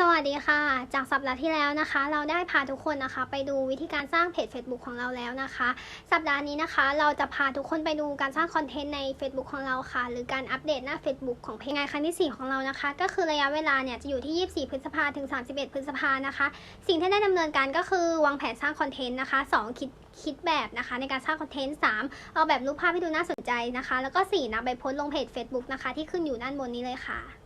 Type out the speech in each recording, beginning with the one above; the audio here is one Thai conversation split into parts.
สวัสดีค่ะ จากสัปดาห์ที่แล้วนะคะ เราได้พาทุกคนนะคะ ไปดูวิธีการสร้างเพจ Facebook ของเราแล้วนะคะ สัปดาห์นี้นะคะ เราจะพาทุกคนไปดูการสร้างคอนเทนต์ใน Facebook ของเราค่ะ หรือการอัปเดตหน้า Facebook ของเพจงานครั้งที่ 4 ของเรานะคะ ก็คือระยะเวลาเนี่ยจะอยู่ที่ 24 พฤษภาถึง 31 พฤษภานะคะ สิ่งที่ได้ดำเนินการก็คือวางแผนสร้างคอนเทนต์นะคะ 2 คิดคิดแบบนะคะ ในการสร้างคอนเทนต์3เอาแบบรูปภาพให้ดูน่าสนใจนะคะ แล้วก็ 4นำไปโพสต์ลงเพจ Facebook นะคะ ที่ขึ้นอยู่ด้านบนนี้เลยค่ะ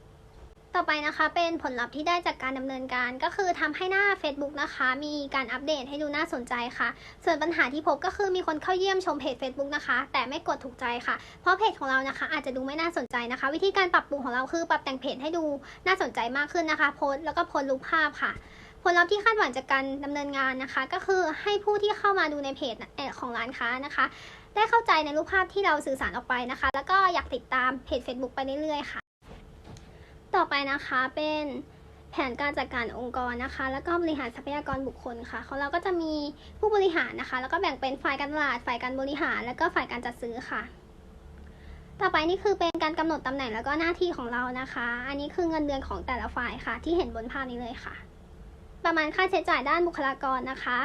ต่อไปนะคะเป็นผลลัพธ์ที่ได้จากการดำเนินการ ก็คือทำให้หน้า Facebook นะคะ มีการอัปเดตให้ดูน่าสนใจค่ะ ส่วนปัญหาที่พบก็คือมีคนเข้าเยี่ยมชมเพจ Facebook นะคะ แต่ไม่กดถูกใจค่ะ เพราะเพจของเรานะคะ อาจจะดูไม่น่าสนใจนะคะ วิธีการปรับปรุงของเราคือปรับแต่งเพจให้ดูน่าสนใจมากขึ้นนะคะ โพสต์แล้วก็โพสต์รูปภาพค่ะผลลัพธ์ที่คาดหวังจากการดำเนินงานนะคะ ก็คือให้ผู้ที่เข้ามาดูในเพจของร้านค้านะคะ ได้เข้าใจในรูปภาพที่เราสื่อสารออกไปนะคะ แล้วก็อยากติดตามเพจ Facebook ไปเรื่อยๆค่ะ ต่อไปนะคะเป็นแผนการจัดการองค์กรนะคะ แล้วก็บริหารทรัพยากรบุคคลค่ะของเราก็จะมีผู้บริหารนะคะ แล้วก็แบ่งเป็นฝ่ายการตลาดฝ่ายการบริหาร แล้วก็ฝ่ายการจัดซื้อค่ะ ต่อไปนี่คือเป็นการกำหนดตำแหน่งแล้วก็หน้าที่ของเรานะคะ อันนี้คือเงินเดือนของแต่ละฝ่ายค่ะ ที่เห็นบนภาพนี้เลยค่ะ ประมาณค่าใช้จ่ายด้านบุคลากรนะคะ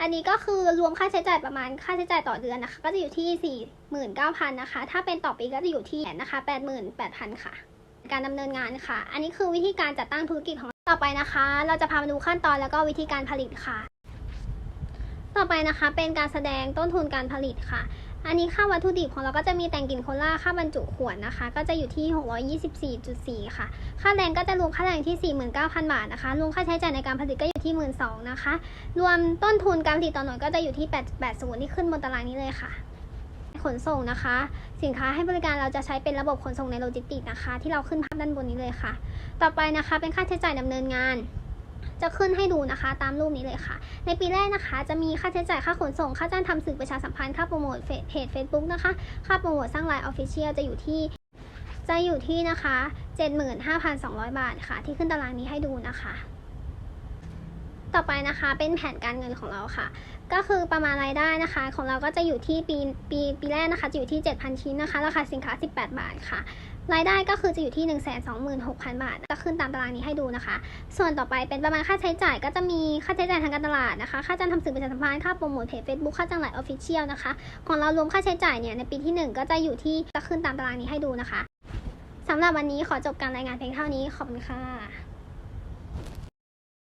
อันนี้ก็คือรวมค่าใช้จ่ายประมาณค่าใช้จ่ายต่อเดือนนะคะ ก็จะอยู่ที่ 49,000นะคะถ้าเป็นต่อปีก็จะอยู่ที่นะคะ88,000ค่ะ การดำเนินงานค่ะ อันนี้คือวิธีการจัดตั้งธุรกิจของต่อไปนะคะ เราจะพามาดูขั้นตอนแล้วก็วิธีการผลิตค่ะ ต่อไปนะคะ เป็นการแสดงต้นทุนการผลิตค่ะ อันนี้ค่าวัตถุดิบของเราก็จะมีแต่งกลิ่นโคล่าค่าบรรจุขวดนะคะ ก็จะอยู่ที่ 624.4 ค่ะ ค่าแรงก็จะรวมค่าแรงที่ 49,000 บาทนะคะ รวมค่าใช้จ่ายในการผลิตก็อยู่ที่ 12,000นะคะ รวมต้นทุนการผลิตต่อหน่วยก็จะอยู่ที่880ที่ขึ้นบนตารางนี้เลยค่ะ ขนส่งนะคะ สินค้าให้บริการเราจะใช้เป็นระบบขนส่งในโลจิสติกส์นะคะ ที่เราขึ้นภาพด้านบนนี้เลยค่ะ ต่อไปนะคะเป็นค่าใช้จ่ายดำเนินงาน จะขึ้นให้ดูนะคะ ตามรูปนี้เลยค่ะ ในปีแรกนะคะ จะมีค่าใช้จ่ายค่าขนส่ง ค่าจ้างทำสื่อประชาสัมพันธ์ค่าโปรโมทเพจ Facebook นะคะ ค่าโปรโมทสร้างไลน์ออฟฟิเชียลจะอยู่ที่จะอยู่ที่นะคะ 75,200 บาทค่ะ ที่ขึ้นตารางนี้ให้ดูนะคะ ต่อไปนะคะเป็นแผนการเงินของเราค่ะ ก็คือประมาณรายได้นะคะ ของเราก็จะอยู่ที่ปีปีปีแรกนะคะจะอยู่ที่ 7,000 ชิ้นนะคะราคาสินค้า 18 บาทค่ะ รายได้ก็คือจะอยู่ที่ 126,000 บาท ก็ขึ้นตามตารางนี้ให้ดูนะคะ ส่วนต่อไปเป็นประมาณค่าใช้จ่ายก็จะมีค่าใช้จ่ายทางการตลาดนะคะ ค่าจ้างทำสื่อประชาสัมพันธ์ค่าโปรโมทเพจ Facebook ค่าจ้างไลน์ออฟฟิเชียลนะคะ ของเรารวมค่าใช้จ่ายเนี่ยในปีที่ 1 ก็จะอยู่ที่จะขึ้นตามตารางนี้ให้ดูนะคะสำหรับวันนี้ขอจบการรายงานเพียงเท่านี้ขอบคุณค่ะ